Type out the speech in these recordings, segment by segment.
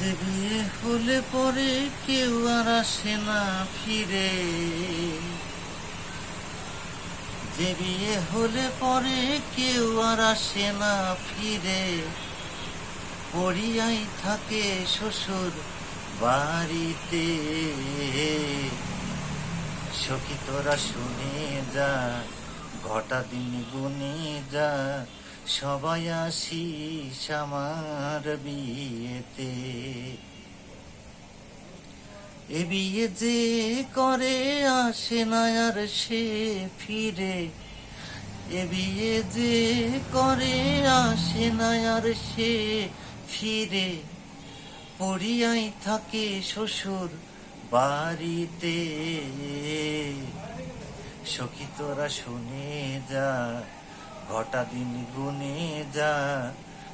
যে বিয়ে হলে পরে কেউ আর আসে না ফিরে। যে বিয়ে হলে পরে কেউ আর আসে না ফিরে। পড়িয়াই থাকে শ্বশুর বাড়িতে। সখী তোরা শুনে যা, ঘটা দিন গুনে যা, সবাই আসিস আমার বিয়েতে। এ বিয়ে যে করে আসে না আর সে ফিরে। এ বিয়ে যে করে আসে না আর সে ফিরে। পড়িয়াই থাকে শ্বশুর বাড়িতে। সখী তোরা শুনে যা, ঘটা দিন গুনে যা,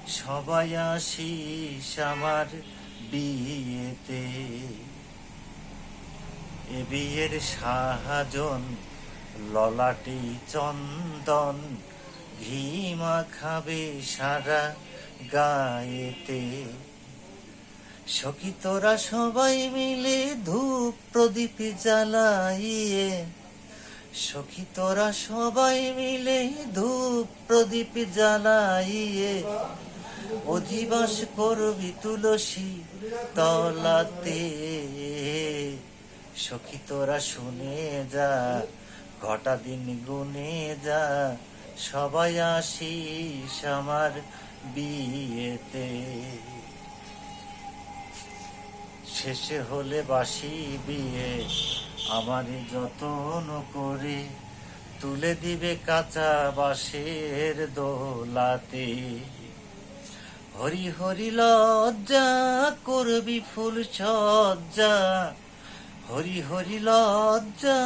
সবাই আসিস আমার বিয়েতে। এ বিয়ের সাহাজন ললাটি চন্দন, ঘি মাখাবে সারা গায়েতে। সখী তোরা সবাই মিলে ধূপ প্রদীপ জ্বালাইয়ে সখী তোরা সবাই মিলে ধূপ প্রদীপ জ্বালাইয়ে, অধিবাস করবি তুলসী তলাতে। সখী তোরা শুনে যা, ঘটা দিন গুনে যা। সবাই আসিস আমার বিয়েতে। শেষে হলে বাসি বিয়ে, আমার যতন করে তুলে দিবে কাঁচা বাঁশের দোলাতে। হরি হরি লজ্জা, করবি ফুল সজ্জা হরি হরি লজ্জা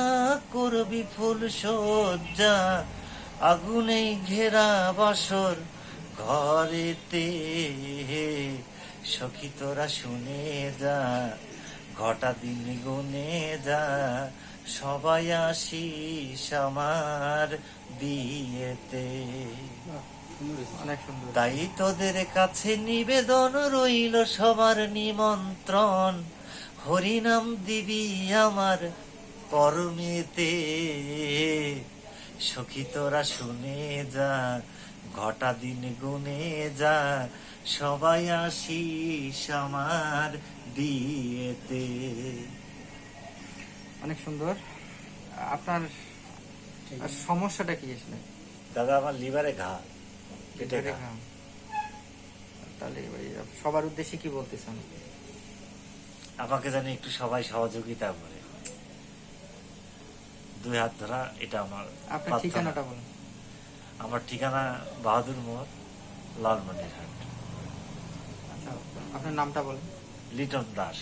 করবি ফুল সজ্জা আগুনে ঘেরা বাসর ঘরেতে। সখী তোরা শুনে যা, ঘটা দিন গুনে যা, সবাই আসিস আমার বিয়েতে। তাই তোদের কাছে নিবেদন রইল সবার নিমন্ত্রণ। হরিনাম দিবি আমার করমেতে সখী তোরা শুনে যা ঘটা দিন গুনে যা সবাই আসিস আমার বিয়েতে। অনেক সুন্দর। আপনার সমস্যাটা কি আসলে? দাদা আমার লিভারে ঘা পেটে ঘা। তাহলে সবার উদ্দেশ্যে কি বলতেছেন? আমাকে জানি একটু সবাই সহযোগিতা করে। দুই হাত ধরা এটা আমার আপনার ঠিকানাটা বলুন। আমার ঠিকানা বাহাদুর মোড় লালমনিরহাট। আচ্ছা আপনার নামটা বলুন। লিটন দাস।